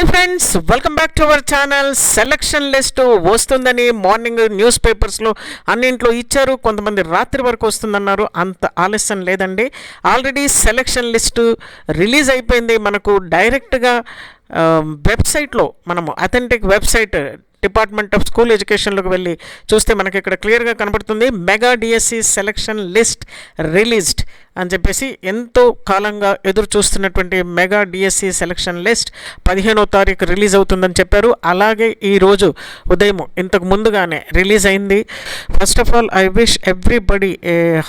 Hi friends welcome back to our channel. Selection list వస్తుందని morning news పేపర్స్లో అన్నింట్లో ఇచ్చారు. కొంతమంది రాత్రి వరకు వస్తుందన్నారు. అంత ఆలస్యం లేదండి. ఆల్రెడీ సెలక్షన్ లిస్టు రిలీజ్ అయిపోయింది. మనకు డైరెక్ట్గా వెబ్సైట్లో మనము authentic website department of school ఎడ్యుకేషన్లోకి వెళ్ళి చూస్తే మనకి ఇక్కడ క్లియర్గా కనబడుతుంది mega DSC selection list released అని చెప్పేసి ఎంతో కాలంగా ఎదురు చూస్తున్నటువంటి మెగా డిఎస్సి సెలక్షన్ లిస్ట్ పదిహేనో తారీఖు రిలీజ్ అవుతుందని చెప్పారు. అలాగే ఈరోజు ఉదయం ఇంతకు ముందుగానే రిలీజ్ అయింది. First of all I wish everybody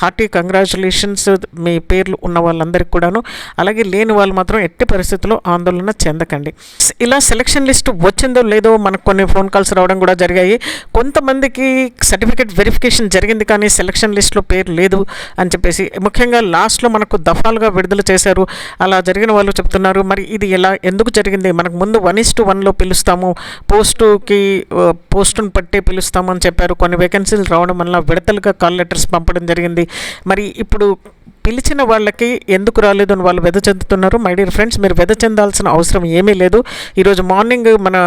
hearty congratulations మీ పేర్లు ఉన్న వాళ్ళందరికీ కూడాను. అలాగే లేని వాళ్ళు మాత్రం ఎట్టి పరిస్థితుల్లో ఆందోళన చెందకండి. ఇలా సెలక్షన్ లిస్ట్ వచ్చిందో లేదో మనకు కొన్ని ఫోన్ కాల్స్ రావడం కూడా జరిగాయి. కొంతమందికి సర్టిఫికేట్ వెరిఫికేషన్ జరిగింది కానీ సెలక్షన్ లిస్ట్లో పేరు లేదు అని చెప్పేసి ముఖ్యంగా లాస్ట్లో మనకు దఫాలుగా విడుదల చేశారు. అలా జరిగిన వాళ్ళు చెప్తున్నారు. మరి ఇది ఎలా ఎందుకు జరిగింది? మనకు ముందు వన్ ఇస్ టు వన్లో పిలుస్తాము. పోస్టుకి పోస్టును పట్టే పిలుస్తాము అని చెప్పారు. కొన్ని వేకెన్సీలు రావడం వల్ల విడతలుగా కాల్ లెటర్స్ పంపడం జరిగింది. మరి ఇప్పుడు పిలిచిన వాళ్ళకి ఎందుకు రాలేదు అని వాళ్ళు వెద చెందుతున్నారు? మై డియర్ ఫ్రెండ్స్ మీరు వెద చెందాల్సిన అవసరం ఏమీ లేదు. ఈరోజు మార్నింగ్ మన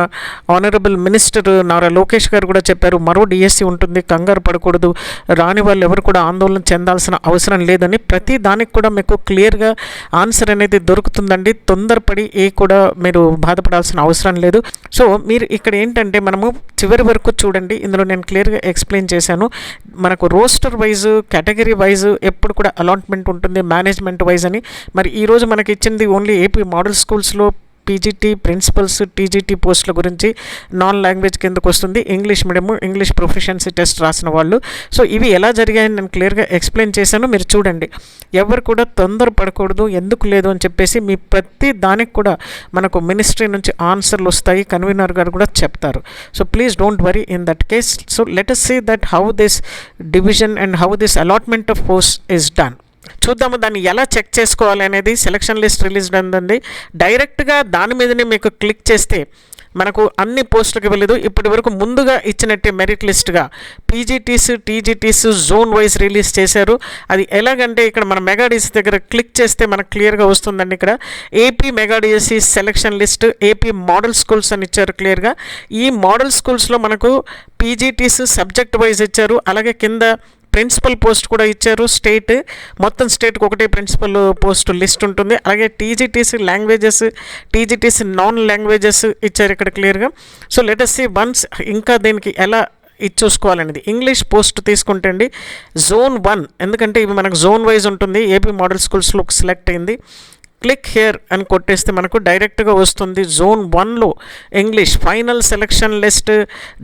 ఆనరబుల్ మినిస్టర్ నారా లోకేష్ గారు కూడా చెప్పారు మరో డిఎస్సి ఉంటుంది కంగారు పడకూడదు రాని వాళ్ళు ఎవరు కూడా ఆందోళన చెందాల్సిన అవసరం లేదని. ప్రతి దానికి కూడా మీకు క్లియర్గా ఆన్సర్ అనేది దొరుకుతుందండి. తొందరపడి ఏ కూడా మీరు బాధపడాల్సిన అవసరం లేదు. సో మీరు ఇక్కడ ఏంటంటే మనము చివరి వరకు చూడండి. ఇందులో నేను క్లియర్గా ఎక్స్ప్లెయిన్ చేశాను. మనకు రోస్టర్ వైజ్ కేటగిరీ వైజ్ ఎప్పుడు కూడా అలాట్మెంట్ ఉంటుంది మేనేజ్మెంట్ వైజ్ అని. మరి ఈరోజు మనకి ఇచ్చింది ఓన్లీ ఏపీ మోడల్ స్కూల్స్లో పీజీటీ ప్రిన్సిపల్స్ టీజీటీ పోస్టుల గురించి నాన్ లాంగ్వేజ్ కిందకు వస్తుంది. English medium English proficiency test రాసిన వాళ్ళు. సో ఇవి ఎలా జరిగాయని నేను క్లియర్గా ఎక్స్ప్లెయిన్ చేశాను. మీరు చూడండి. ఎవరు కూడా తొందర పడకూడదు ఎందుకు లేదు అని చెప్పేసి మీ ప్రతి దానికి కూడా మనకు మినిస్ట్రీ నుంచి ఆన్సర్లు వస్తాయి. కన్వీనర్ గారు కూడా చెప్తారు. So please don't worry in that case so let us see that how this division and how this allotment of post is done చూద్దాము దాన్ని ఎలా చెక్ చేసుకోవాలి అనేది సెలక్షన్ లిస్ట్ రిలీజ్ ఉందండి. డైరెక్ట్గా దాని మీదనే మీకు క్లిక్ చేస్తే మనకు అన్ని పోస్టులకు వెళ్ళదు. ఇప్పటి వరకు ముందుగా ఇచ్చినట్టే merit లిస్ట్గా PGTs TGTs zone wise release చేశారు. అది ఎలాగంటే ఇక్కడ మన మెగాడిఎస్ దగ్గర క్లిక్ చేస్తే మనకు క్లియర్గా వస్తుందండి ఇక్కడ. AP mega DSC selection list AP model schools అని ఇచ్చారు క్లియర్గా ఈ మోడల్ స్కూల్స్లో మనకు పీజీటీస్ సబ్జెక్ట్ వైజ్ ఇచ్చారు. అలాగే కింద ప్రిన్సిపల్ పోస్ట్ కూడా ఇచ్చారు. స్టేట్ మొత్తం స్టేట్కి ఒకటే ప్రిన్సిపల్ పోస్ట్ లిస్ట్ ఉంటుంది. అలాగే TGTs languages TGTs non languages ఇచ్చారు ఇక్కడ క్లియర్గా. సో లెటెస్ట్ సీ వన్స్ ఇంకా దీనికి ఎలా ఇది చూసుకోవాలనేది. ఇంగ్లీష్ పోస్ట్ తీసుకుంటే అండి జోన్ వన్ ఎందుకంటే ఇవి మనకు జోన్ వైజ్ ఉంటుంది. ఏపీ మోడల్ స్కూల్స్లో సెలెక్ట్ అయింది. క్లిక్ హియర్ అని కొట్టేస్తే మనకు డైరెక్ట్గా వస్తుంది. జోన్ వన్లో English final selection list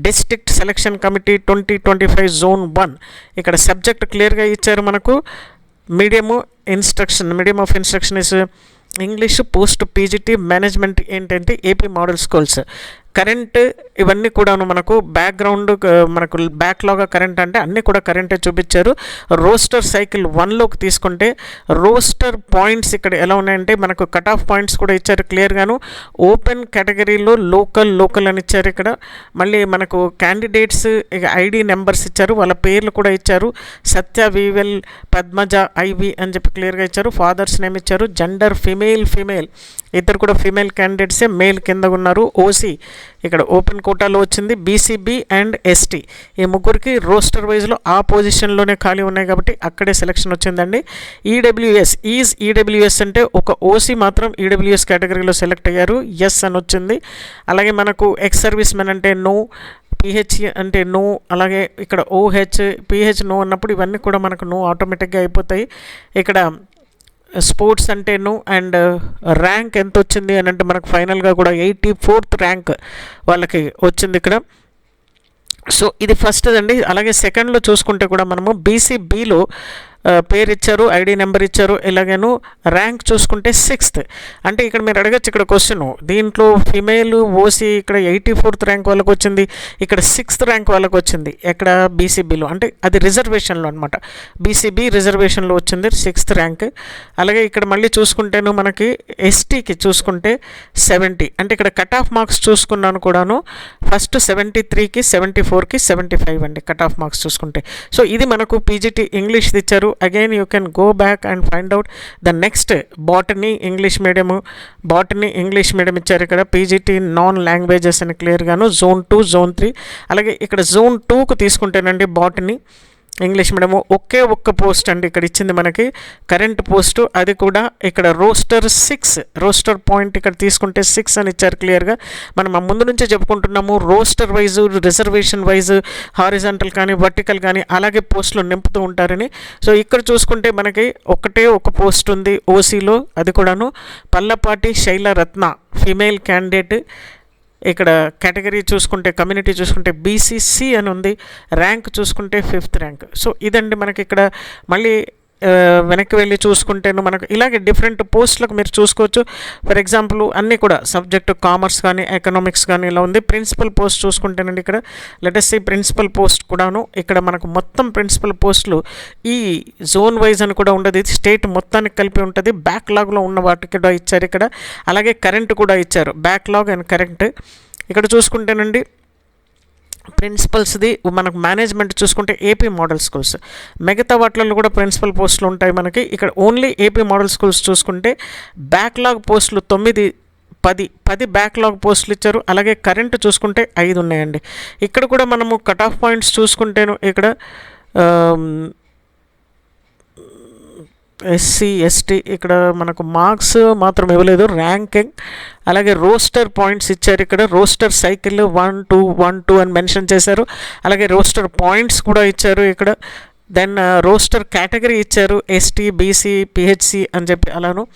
district selection committee twenty twenty five zone one. ఇక్కడ సబ్జెక్ట్ క్లియర్గా ఇచ్చారు మనకు. Medium instruction medium of instruction is English post PGT management ఏంటంటే ఏపీ మోడల్ స్కూల్స్. కరెంట్ ఇవన్నీ కూడాను మనకు బ్యాక్గ్రౌండ్ మనకు బ్యాక్లాగా కరెంట్ అంటే అన్నీ కూడా కరెంటే చూపించారు. రోస్టర్ సైకిల్ వన్లోకి తీసుకుంటే రోస్టర్ పాయింట్స్ ఇక్కడ ఎలా ఉన్నాయంటే మనకు కట్ ఆఫ్ పాయింట్స్ కూడా ఇచ్చారు క్లియర్గాను ఓపెన్ కేటగిరీలో లోకల్ లోకల్ అని ఇచ్చారు ఇక్కడ. మళ్ళీ మనకు క్యాండిడేట్స్ ఇక ఐడి నెంబర్స్ ఇచ్చారు. వాళ్ళ పేర్లు కూడా ఇచ్చారు. సత్య వివెల్ పద్మజ ఐవి అని చెప్పి క్లియర్గా ఇచ్చారు. ఫాదర్స్ నేమ్ ఇచ్చారు. జెండర్ ఫిమేల్ ఫిమేల్ ఇద్దరు కూడా ఫిమేల్ క్యాండిడేట్సే మేల్ కింద ఉన్నారు. ఓసీ ఇక్కడ ఓపెన్ కోటాలో వచ్చింది బీసీబీ అండ్ ఎస్టీ. ఈ ముగ్గురికి రోస్టర్ వైజ్లో ఆ పొజిషన్లోనే ఖాళీ ఉన్నాయి కాబట్టి అక్కడే సెలక్షన్ వచ్చిందండి. ఈడబ్ల్యూఎస్ ఈజ్ ఈడబ్ల్యూఎస్ అంటే ఒక ఓసీ మాత్రం ఈడబ్ల్యూఎస్ కేటగిరీలో సెలెక్ట్ అయ్యారు. ఎస్ అని వచ్చింది. అలాగే మనకు ఎక్స్ సర్వీస్ మెన్ అంటే నో పిహెచ్ అంటే నో అలాగే ఇక్కడ ఓహెచ్ పిహెచ్ నో అన్నప్పుడు ఇవన్నీ కూడా మనకు నో ఆటోమేటిక్గా అయిపోతాయి. ఇక్కడ స్పోర్ట్స్ అంటేను అండ్ uh, ర్యాంక్ ఎంత వచ్చింది అని అంటే మనకు ఫైనల్గా కూడా ఎయిటీ ఫోర్త్ ర్యాంక్ వాళ్ళకి వచ్చింది ఇక్కడ. సో ఇది ఫస్ట్ అండి అలాగే సెకండ్లో చూసుకుంటే కూడా మనము బీసీబీలో పేరు ఇచ్చారు ఐడి నెంబర్ ఇచ్చారు ఇలాగేను ర్యాంక్ చూసుకుంటే సిక్స్త్. అంటే ఇక్కడ మీరు అడగచ్చు ఇక్కడ క్వశ్చన్. దీంట్లో ఫిమేల్ ఓసీ ఇక్కడ ఎయిటీ ఫోర్త్ ర్యాంక్ వాళ్ళకి వచ్చింది ఇక్కడ సిక్స్త్ ర్యాంక్ వాళ్ళకి వచ్చింది. ఎక్కడ? బీసీబీలో. అంటే అది రిజర్వేషన్లో అనమాట బీసీబీ రిజర్వేషన్లో వచ్చింది సిక్స్త్ ర్యాంక్. అలాగే ఇక్కడ మళ్ళీ చూసుకుంటేను మనకి ఎస్టీకి చూసుకుంటే సెవెంటీ. అంటే ఇక్కడ కట్ ఆఫ్ మార్క్స్ చూసుకున్నాను కూడాను ఫస్ట్ సెవెంటీ త్రీకి సెవెంటీ ఫోర్కి సెవెంటీ ఫైవ్ అండి కట్ ఆఫ్ మార్క్స్ చూసుకుంటే. సో ఇది మనకు పీజీటీ ఇంగ్లీష్ది ఇచ్చారు again you can go back and find out the next botany English medium botany English medium ఇచ్చారు ఇక్కడ. పీజీటీ నాన్ లాంగ్వేజెస్ అని క్లియర్గాను జోన్ టూ జోన్ త్రీ అలాగే ఇక్కడ జోన్ టూకు తీసుకుంటేనండి బాటనీ ఇంగ్లీష్ మీడియం ఒకే ఒక్క పోస్ట్ అండి ఇక్కడ ఇచ్చింది మనకి. కరెంట్ పోస్టు అది కూడా ఇక్కడ రోస్టర్ సిక్స్ రోస్టర్ పాయింట్ ఇక్కడ తీసుకుంటే సిక్స్ అని ఇచ్చారు క్లియర్గా మనం ఆ ముందు నుంచే చెప్పుకుంటున్నాము roster wise reservation wise horizontal కానీ వర్టికల్ కానీ అలాగే పోస్టులు నింపుతూ ఉంటారని. సో ఇక్కడ చూసుకుంటే మనకి ఒకటే ఒక పోస్ట్ ఉంది ఓసీలో అది కూడాను పల్లపాటి శైలరత్న ఫిమేల్ క్యాండిడేట్. ఇక్కడ కేటగిరీ చూసుకుంటే కమ్యూనిటీ చూసుకుంటే బీసీసీ అని ఉంది. ర్యాంక్ చూసుకుంటే ఫిఫ్త్ ర్యాంక్ సో ఇదండి మనకి ఇక్కడ మళ్ళీ వెనక్కి వెళ్ళి చూసుకుంటేను మనకు ఇలాగే డిఫరెంట్ పోస్టులకు మీరు చూసుకోవచ్చు. ఫర్ ఎగ్జాంపుల్ అన్నీ కూడా సబ్జెక్టు కామర్స్ కానీ ఎకనామిక్స్ కానీ ఇలా ఉంది. ప్రిన్సిపల్ పోస్ట్ చూసుకుంటేనండి ఇక్కడ. లెటెస్ట్ ప్రిన్సిపల్ పోస్ట్ కూడాను ఇక్కడ మనకు మొత్తం ప్రిన్సిపల్ పోస్టులు ఈ జోన్ వైజ్ అని కూడా ఉండదు. ఇది స్టేట్ మొత్తానికి కలిపి ఉంటుంది. బ్యాక్లాగ్లో ఉన్న వాటికి కూడా ఇచ్చారు ఇక్కడ. అలాగే కరెంట్ కూడా ఇచ్చారు. బ్యాక్లాగ్ అండ్ కరెంట్ ఇక్కడ చూసుకుంటేనండి ప్రిన్సిపల్స్ది మనకు మేనేజ్మెంట్ చూసుకుంటే ఏపీ మోడల్ స్కూల్స్. మిగతా వాటిల్లో కూడా ప్రిన్సిపల్ పోస్టులు ఉంటాయి మనకి. ఇక్కడ ఓన్లీ ఏపీ మోడల్ స్కూల్స్ చూసుకుంటే బ్యాక్లాగ్ పోస్టులు తొమ్మిది పది పది బ్యాక్లాగ్ పోస్టులు ఇచ్చారు. అలాగే కరెంట్ చూసుకుంటే ఐదు ఉన్నాయండి. ఇక్కడ కూడా మనము కట్ ఆఫ్ పాయింట్స్ చూసుకుంటేను ఇక్కడ ఎస్సీ ఎస్టీ ఇక్కడ మనకు మార్క్స్ మాత్రం ఇవ్వలేదు. ర్యాంకింగ్ అలాగే రోస్టర్ పాయింట్స్ ఇచ్చారు ఇక్కడ. Roster cycle one two one two అని మెన్షన్ చేశారు. అలాగే రోస్టర్ పాయింట్స్ కూడా ఇచ్చారు ఇక్కడ. దెన్ రోస్టర్ కేటగిరీ ఇచ్చారు. ఎస్టీ బీసీ పిహెచ్సి అని చెప్పి అలాను.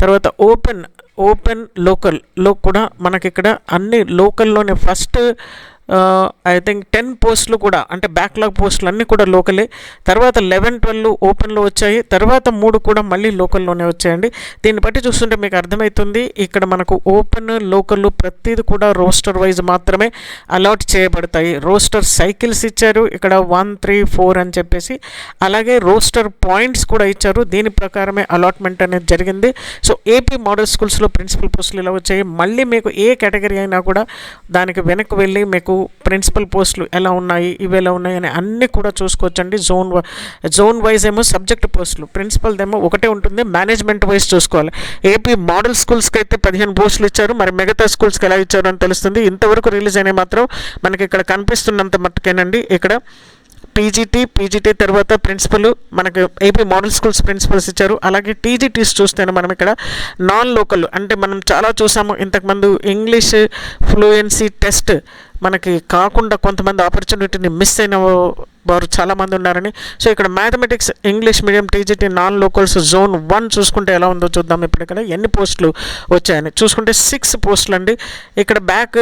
తర్వాత ఓపెన్ ఓపెన్ లోకల్లో కూడా మనకి ఇక్కడ అన్ని లోకల్లోనే ఫస్ట్ ఐ థింక్ టెన్ పోస్టులు కూడా అంటే బ్యాక్లాగ్ పోస్టులు అన్నీ కూడా లోకలే తర్వాత లెవెన్ ట్వెల్వ్ ఓపెన్లో వచ్చాయి. తర్వాత మూడు కూడా మళ్ళీ లోకల్లోనే వచ్చాయండి. దీన్ని బట్టి చూస్తుంటే మీకు అర్థమవుతుంది ఇక్కడ మనకు ఓపెన్ లోకల్ ప్రతిది కూడా రోస్టర్ వైజ్ మాత్రమే అలాట్ చేయబడతాయి. రోస్టర్ సైకిల్స్ ఇచ్చారు ఇక్కడ వన్ త్రీ ఫోర్ అని చెప్పేసి. అలాగే రోస్టర్ పాయింట్స్ కూడా ఇచ్చారు. దీని ప్రకారమే అలాట్మెంట్ అనేది జరిగింది. సో ఏపీ మోడల్ స్కూల్స్లో ప్రిన్సిపల్ పోస్టులు ఇలా వచ్చాయి. మళ్ళీ మీకు ఏ కేటగిరీ అయినా కూడా దానికి వెనక్కి వెళ్ళి మీకు ప్రిన్సిపల్ పోస్టులు ఎలా ఉన్నాయి ఇవి ఎలా ఉన్నాయి అని అన్నీ కూడా చూసుకోవచ్చండి. జోన్ జోన్ వైజ్ ఏమో సబ్జెక్ట్ పోస్టులు ప్రిన్సిపల్ ఏమో ఒకటే ఉంటుంది మేనేజ్మెంట్ వైజ్ చూసుకోవాలి. ఏపీ మోడల్ స్కూల్స్కి అయితే పదిహేను పోస్టులు ఇచ్చారు మరి మిగతా స్కూల్స్కి ఎలా ఇచ్చారు అని తెలుస్తుంది. ఇంతవరకు రిలీజ్ అయినాయి మాత్రం మనకి ఇక్కడ కనిపిస్తున్నంత మట్టుకేనండి. ఇక్కడ పీజీటీ పీజీటీ తర్వాత ప్రిన్సిపల్ మనకు ఏపీ మోడల్ స్కూల్స్ ప్రిన్సిపల్స్ ఇచ్చారు. అలాగే టీజీటీస్ చూస్తేనే మనం ఇక్కడ నాన్ లోకల్ అంటే మనం చాలా చూసాము. ఇంతకుముందు ఇంగ్లీష్ ఫ్లూయెన్సీ టెస్ట్ మనకి కాకుండా కొంతమంది ఆపర్చునిటీని మిస్ అయిన వారు చాలామంది ఉన్నారని. సో ఇక్కడ mathematics English medium TGT non locals zone one చూసుకుంటే ఎలా ఉందో చూద్దాం ఇప్పుడు ఇక్కడ ఎన్ని పోస్టులు వచ్చాయని. చూసుకుంటే సిక్స్ పోస్టులు అండి ఇక్కడ బ్యాక్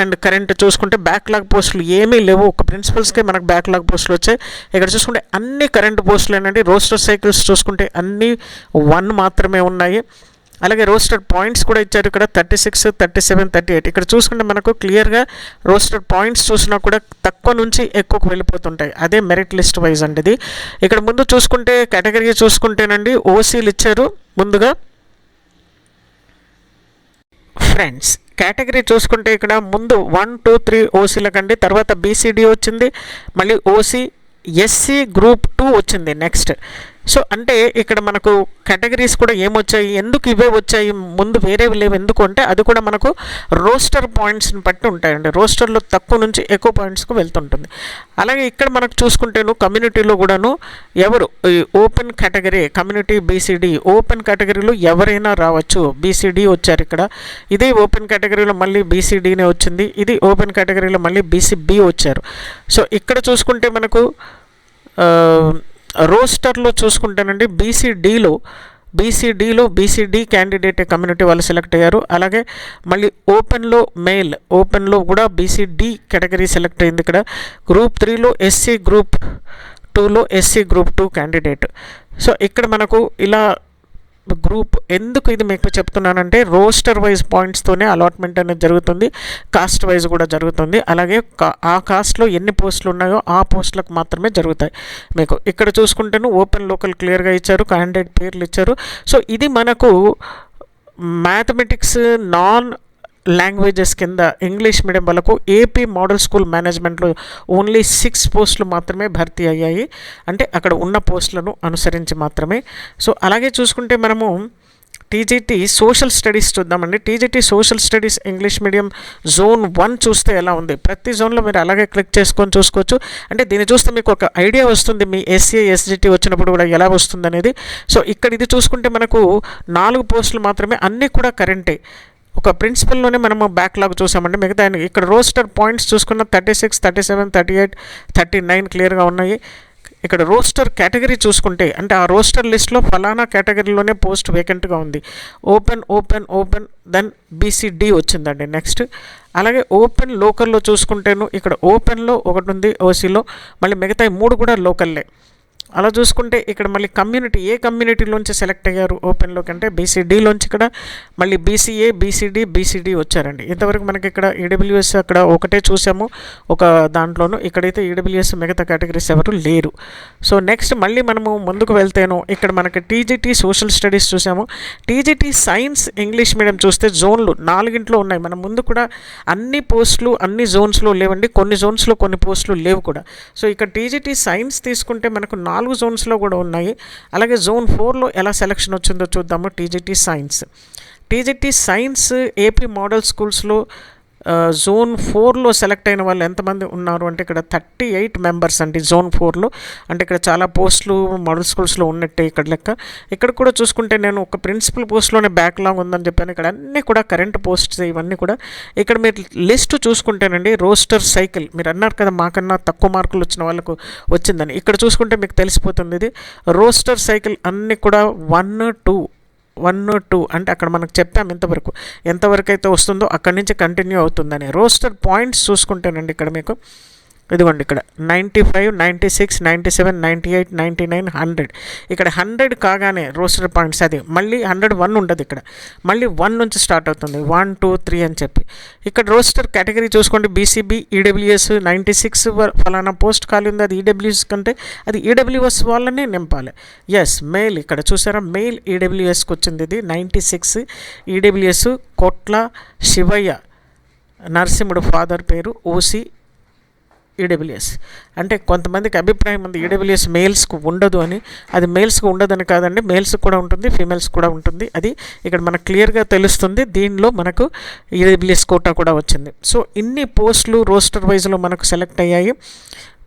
అండ్ కరెంట్ చూసుకుంటే బ్యాక్లాగ్ పోస్టులు ఏమీ లేవు. ఒక ప్రిన్సిపల్స్కే మనకు బ్యాక్లాగ్ పోస్టులు వచ్చాయి. ఇక్కడ చూసుకుంటే అన్ని కరెంట్ పోస్టులు ఏంటంటే రోస్టర్ సైకిల్స్ చూసుకుంటే అన్నీ వన్ మాత్రమే ఉన్నాయి. అలాగే రోస్టర్ పాయింట్స్ కూడా ఇచ్చారు ఇక్కడ. Thirty six thirty seven thirty eight ఇక్కడ చూసుకుంటే మనకు క్లియర్గా రోస్టర్ పాయింట్స్ చూసినా కూడా తక్కువ నుంచి ఎక్కువకు వెళ్ళిపోతుంటాయి. అదే మెరిట్ లిస్ట్ వైజ్ అండి ఇది. ఇక్కడ ముందు చూసుకుంటే కేటగిరీ చూసుకుంటేనండి ఓసీలు ఇచ్చారు ముందుగా. ఫ్రెండ్స్ కేటగిరీ చూసుకుంటే ఇక్కడ ముందు వన్ టూ త్రీ ఓసీలకండి తర్వాత బీసీడీ వచ్చింది. మళ్ళీ ఓసీ ఎస్సీ గ్రూప్ టూ వచ్చింది. నెక్స్ట్ సో అంటే ఇక్కడ మనకు కేటగిరీస్ కూడా ఏమొచ్చాయి? ఎందుకు ఇవే వచ్చాయి? ముందు వేరేవి లేవు. ఎందుకు అంటే అది కూడా మనకు రోస్టర్ పాయింట్స్ని బట్టి ఉంటాయండి. రోస్టర్లో తక్కువ నుంచి ఎక్కువ పాయింట్స్కు వెళ్తుంటుంది. అలాగే ఇక్కడ మనకు చూసుకుంటేను కమ్యూనిటీలో కూడాను ఎవరు ఈ open category community BCD open కేటగిరీలో ఎవరైనా రావచ్చు. బీసీడీ వచ్చారు ఇక్కడ. ఇదే ఓపెన్ కేటగిరీలో మళ్ళీ బీసీడీనే వచ్చింది. ఇది ఓపెన్ కేటగిరీలో మళ్ళీ బీసీబీ వచ్చారు. సో ఇక్కడ చూసుకుంటే మనకు రోస్టర్లో చూసుకుంటేనండి బీసీడీలో బీసీడీలో బీసీడీ క్యాండిడేట్ కమ్యూనిటీ వాళ్ళు సెలెక్ట్ అయ్యారు. అలాగే మళ్ళీ ఓపెన్లో మెయిల్ ఓపెన్లో కూడా బీసీడీ కేటగిరీ సెలెక్ట్ అయింది ఇక్కడ. గ్రూప్ త్రీలో ఎస్సీ గ్రూప్ టూలో SC group two candidate. So ఇక్కడ మనకు ఇలా గ్రూప్ ఎందుకు ఇది మీకు చెప్తున్నానంటే రోస్టర్ వైజ్ పాయింట్స్తోనే అలాట్మెంట్ అనేది జరుగుతుంది కాస్ట్ వైజ్ కూడా జరుగుతుంది. అలాగే కా- ఆ కాస్ట్లో ఎన్ని పోస్టులు ఉన్నాయో ఆ పోస్టులకు మాత్రమే జరుగుతాయి. మీకు ఇక్కడ చూసుకుంటేను ఓపెన్ లోకల్ క్లియర్గా ఇచ్చారు క్యాండిడేట్ పేర్లు ఇచ్చారు. సో ఇది మనకు మ్యాథమెటిక్స్ నాన్ లాంగ్వేజెస్ కింద ఇంగ్లీష్ మీడియం వాళ్ళకు ఏపీ మోడల్ స్కూల్ మేనేజ్మెంట్లో ఓన్లీ సిక్స్ పోస్టులు మాత్రమే భర్తీ అయ్యాయి. అంటే అక్కడ ఉన్న పోస్టులను అనుసరించి మాత్రమే. సో అలాగే చూసుకుంటే మనము టీజీటీ సోషల్ స్టడీస్ చూద్దామండి. TGT social studies English medium zone one చూస్తే ఎలా ఉంది? ప్రతి జోన్లో మీరు అలాగే క్లిక్ చేసుకొని చూసుకోవచ్చు. అంటే దీన్ని చూస్తే మీకు ఒక ఐడియా వస్తుంది. మీ ఎస్సీ ఎస్జిటి వచ్చినప్పుడు కూడా ఎలా వస్తుంది అనేది సో ఇక్కడ ఇది చూసుకుంటే మనకు నాలుగు పోస్టులు మాత్రమే అన్నీ కూడా కరెంటే ఒక ప్రిన్సిపల్లోనే మనము బ్యాక్లాగ్ చూసామంటే మిగతా ఇక్కడ రోస్టర్ పాయింట్స్ చూసుకున్న thirty six thirty seven thirty eight thirty nine క్లియర్గా ఉన్నాయి. ఇక్కడ రోస్టర్ కేటగిరీ చూసుకుంటే అంటే ఆ రోస్టర్ లిస్ట్లో ఫలానా కేటగిరీలోనే పోస్ట్ వేకెంట్గా ఉంది. Open open open then BCD వచ్చిందండి నెక్స్ట్ అలాగే ఓపెన్ లోకల్లో చూసుకుంటేను ఇక్కడ ఓపెన్లో ఒకటి ఉంది ఓసీలో మళ్ళీ మిగతా మూడు కూడా లోకల్లే అలా చూసుకుంటే ఇక్కడ మళ్ళీ కమ్యూనిటీ ఏ కమ్యూనిటీలోంచి సెలెక్ట్ అయ్యారు ఓపెన్లోకి అంటే బీసీడీలోంచి ఇక్కడ మళ్ళీ బీసీఏ బీసీడీ బీసీడీ వచ్చారండి. ఇంతవరకు మనకి ఇక్కడ ఈడబ్ల్యూఎస్ అక్కడ ఒకటే చూసాము. ఒక దాంట్లోనూ ఇక్కడైతే ఈడబ్ల్యూఎస్ మిగతా కేటగిరీస్ ఎవరు లేరు. సో నెక్స్ట్ మళ్ళీ మనము ముందుకు వెళ్తేను ఇక్కడ మనకి టీజీటీ సోషల్ స్టడీస్ చూసాము. టీజీటీ సైన్స్ ఇంగ్లీష్ మీడియం చూస్తే జోన్లు నాలుగింట్లో ఉన్నాయి. మనం ముందు కూడా అన్ని పోస్టులు అన్ని జోన్స్లో లేవండి. కొన్ని జోన్స్లో కొన్ని పోస్టులు లేవు కూడా. సో ఇక్కడ టీజీటీ సైన్స్ తీసుకుంటే మనకు నాలుగు జోన్స్లో కూడా ఉన్నాయి. అలాగే జోన్ ఫోర్లో ఎలా సెలక్షన్ వచ్చిందో చూద్దాము. TGT science. TGT science AP model స్కూల్స్లో జోన్ ఫోర్లో సెలెక్ట్ అయిన వాళ్ళు ఎంతమంది ఉన్నారు అంటే ఇక్కడ థర్టీ ఎయిట్ మెంబర్స్ అండి జోన్ ఫోర్లో. అంటే ఇక్కడ చాలా పోస్టులు మోడల్ స్కూల్స్లో ఉన్నట్టే ఇక్కడ లెక్క. ఇక్కడ కూడా చూసుకుంటే నేను ఒక ప్రిన్సిపల్ పోస్ట్లోనే బ్యాక్లాగ్ ఉందని చెప్పాను. ఇక్కడ అన్నీ కూడా కరెంట్ పోస్ట్స్ ఇవన్నీ కూడా. ఇక్కడ మీరు లిస్ట్ చూసుకుంటేనండి రోస్టర్ సైకిల్. మీరు అన్నారు కదా మాకన్నా తక్కువ మార్కులు వచ్చిన వాళ్ళకు వచ్చిందని. ఇక్కడ చూసుకుంటే మీకు తెలిసిపోతుంది ఇది. రోస్టర్ సైకిల్ అన్నీ కూడా వన్ టూ వన్ టూ అంటే అక్కడ మనకు చెప్పాం ఇంతవరకు ఎంతవరకు అయితే వస్తుందో అక్కడి నుంచి కంటిన్యూ అవుతుందని. రోస్టర్ పాయింట్స్ చూసుకుంటేనండి ఇక్కడ మీకు ఇదిగోండి ఇక్కడ. Ninety five ninety six ninety seven ninety eight ninety nine hundred ఇక్కడ హండ్రెడ్ కాగానే రోస్టర్ పాయింట్స్ అది. మళ్ళీ హండ్రెడ్ వన్ ఉండదు ఇక్కడ. మళ్ళీ వన్ నుంచి స్టార్ట్ అవుతుంది. వన్ టూ త్రీ అని చెప్పి. ఇక్కడ రోస్టర్ కేటగిరీ చూసుకోండి. బీసీబీ ఈడబ్ల్యూఎస్ నైంటీ సిక్స్ ఫలానా పోస్ట్ ఖాళీ ఉంది. అది ఈడబ్ల్యూఎస్ కంటే అది ఈడబ్ల్యూఎస్ వాళ్ళనే నింపాలి. ఎస్ మెయిల్ ఇక్కడ చూసారా? మెయిల్ ఈడబ్ల్యూఎస్కి వచ్చింది ఇది. నైంటీ సిక్స్ ఈడబ్ల్యూఎస్ కోట్ల శివయ్య నరసింహుడు ఫాదర్ పేరు. ఓసీ ఈడబ్ల్యూఎస్ అంటే కొంతమందికి అభిప్రాయం ఉంది ఈడబ్ల్యూఎస్ మేల్స్కు ఉండదు అని. అది మేల్స్కి ఉండదని కాదండి మేల్స్ కూడా ఉంటుంది ఫీమేల్స్ కూడా ఉంటుంది. అది ఇక్కడ మనకు క్లియర్గా తెలుస్తుంది దీనిలో మనకు ఈడబ్ల్యూఎస్ కోటా కూడా వచ్చింది. సో ఇన్ని పోస్టులు రోస్టర్ వైజ్లో మనకు సెలెక్ట్ అయ్యాయి.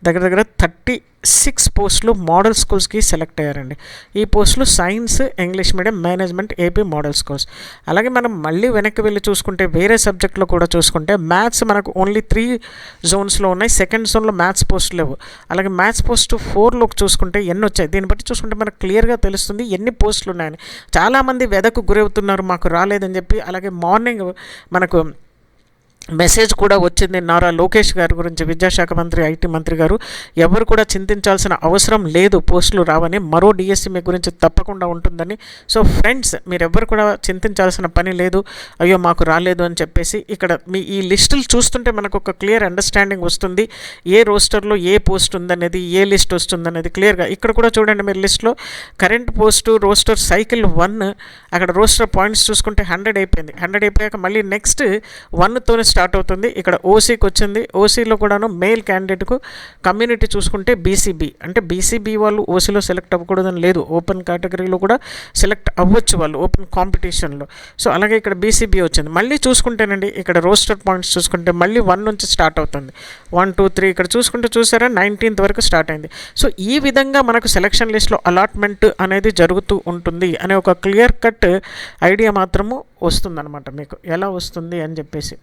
దగ్గర దగ్గర థర్టీ సిక్స్ పోస్టులు మోడల్ స్కూల్స్కి సెలెక్ట్ అయ్యారండి. ఈ పోస్టులు science English medium management AP model schools. అలాగే మనం మళ్ళీ వెనక్కి వెళ్ళి చూసుకుంటే వేరే సబ్జెక్ట్లో కూడా చూసుకుంటే మ్యాథ్స్ మనకు ఓన్లీ త్రీ జోన్స్లో ఉన్నాయి. సెకండ్ జోన్లో మ్యాథ్స్ పోస్ట్ లేవు. అలాగే మ్యాథ్స్ పోస్ట్ ఫోర్లోకి చూసుకుంటే ఎన్ని వచ్చాయి? దీన్ని బట్టి చూసుకుంటే మనకు క్లియర్గా తెలుస్తుంది ఎన్ని పోస్టులు ఉన్నాయని. చాలామంది వెదకు గురవుతున్నారు మాకు రాలేదని చెప్పి అలాగే మార్నింగ్ మనకు మెసేజ్ కూడా వచ్చింది నారా లోకేష్ గారి గురించి విద్యాశాఖ మంత్రి ఐటీ మంత్రి గారు. ఎవరు కూడా చింతించాల్సిన అవసరం లేదు పోస్టులు రావని మరో డిఎస్సి మీ గురించి తప్పకుండా ఉంటుందని. సో ఫ్రెండ్స్ మీరెవ్వరు కూడా చింతించాల్సిన పని లేదు. అయ్యో మాకు రాలేదు అని చెప్పేసి ఇక్కడ మీ ఈ లిస్టులు చూస్తుంటే మనకు ఒక క్లియర్ అండర్స్టాండింగ్ వస్తుంది. ఏ రోస్టర్లో ఏ పోస్ట్ ఉందనేది ఏ లిస్ట్ వస్తుందనేది క్లియర్గా ఇక్కడ కూడా చూడండి మీరు లిస్ట్లో. Current post roster cycle one. అక్కడ రోస్టర్ పాయింట్స్ చూసుకుంటే హండ్రెడ్ అయిపోయింది. హండ్రెడ్ అయిపోయాక మళ్ళీ నెక్స్ట్ వన్తోనే స్టార్ట్ అవుతుంది. ఇక్కడ ఓసీకి వచ్చింది. ఓసీలో కూడాను మేల్ క్యాండిడేట్కు కమ్యూనిటీ చూసుకుంటే బీసీబీ. అంటే బీసీబీ వాళ్ళు ఓసీలో సెలెక్ట్ అవ్వకూడదని లేదు. ఓపెన్ కేటగిరీలో కూడా సెలెక్ట్ అవ్వచ్చు వాళ్ళు ఓపెన్ కాంపిటీషన్లో. సో అలాగే ఇక్కడ బీసీబీ వచ్చింది. మళ్ళీ చూసుకుంటేనండి ఇక్కడ రోస్టర్ పాయింట్స్ చూసుకుంటే మళ్ళీ వన్ నుంచి స్టార్ట్ అవుతుంది. వన్ టూ త్రీ ఇక్కడ చూసుకుంటే చూసారా నైన్టీన్త్ వరకు స్టార్ట్ అయింది. సో ఈ విధంగా మనకు సెలక్షన్ లిస్ట్లో అలాట్మెంట్ అనేది జరుగుతూ ఉంటుంది అనే ఒక క్లియర్ కట్ ఐడియా మాత్రము వస్తుందన్నమాట మీకు. ఎలా వస్తుంది అని చెప్పేసి.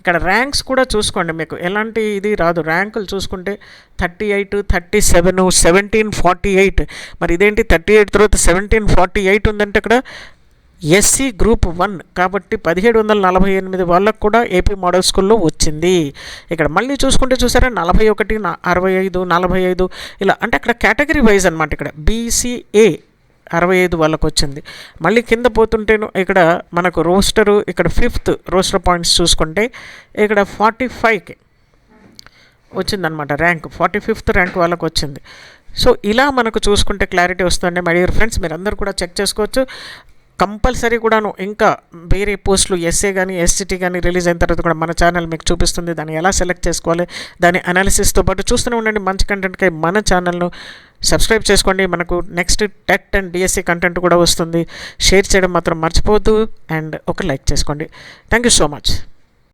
ఇక్కడ ర్యాంక్స్ కూడా చూసుకోండి మీకు. ఎలాంటి ఇది రాదు. ర్యాంకులు చూసుకుంటే thirty eight thirty seven seventeen forty eight మరి ఇదేంటి? థర్టీ ఎయిట్ తర్వాత సెవెంటీన్ ఫార్టీ ఎయిట్ ఉందంటే ఇక్కడ ఎస్సీ గ్రూప్ వన్ కాబట్టి పదిహేడు వందల నలభై ఎనిమిది వాళ్ళకు కూడా ఏపీ మోడల్ స్కూల్లో వచ్చింది. ఇక్కడ మళ్ళీ చూసుకుంటే చూసారా నలభై ఒకటి అరవై ఐదు నలభై ఐదు ఇలా అంటే అక్కడ కేటగిరీ వైజ్ అనమాట ఇక్కడ. బీసీఏ అరవై ఐదు వాళ్ళకు వచ్చింది. మళ్ళీ కింద పోతుంటేను ఇక్కడ మనకు రోస్టరు ఇక్కడ ఫిఫ్త్ రోస్టర్ పాయింట్స్ చూసుకుంటే ఇక్కడ ఫార్టీ ఫైవ్కి వచ్చిందనమాట ర్యాంక్. ఫార్టీ ఫిఫ్త్ ర్యాంక్ వాళ్ళకు వచ్చింది. సో ఇలా మనకు చూసుకుంటే క్లారిటీ వస్తుంది మై డియర్ ఫ్రెండ్స్ మీరు అందరూ కూడా చెక్ చేసుకోవచ్చు. కంపల్సరీ కూడాను ఇంకా వేరే పోస్టులు ఎస్ఏ కానీ ఎస్సిటీ కానీ రిలీజ్ అయిన తర్వాత కూడా మన ఛానల్ మీకు చూపిస్తుంది. దాన్ని ఎలా సెలెక్ట్ చేసుకోవాలి? దాని అనాలిసిస్తో పాటు చూస్తూనే ఉండండి. మంచి కంటెంట్కై మన ఛానల్ను సబ్స్క్రైబ్ చేసుకోండి. మనకు next TET and DSC content కూడా వస్తుంది. షేర్ చేయడం మాత్రం మర్చిపోవద్దు. అండ్ ఒక లైక్ చేసుకోండి. Thank you so much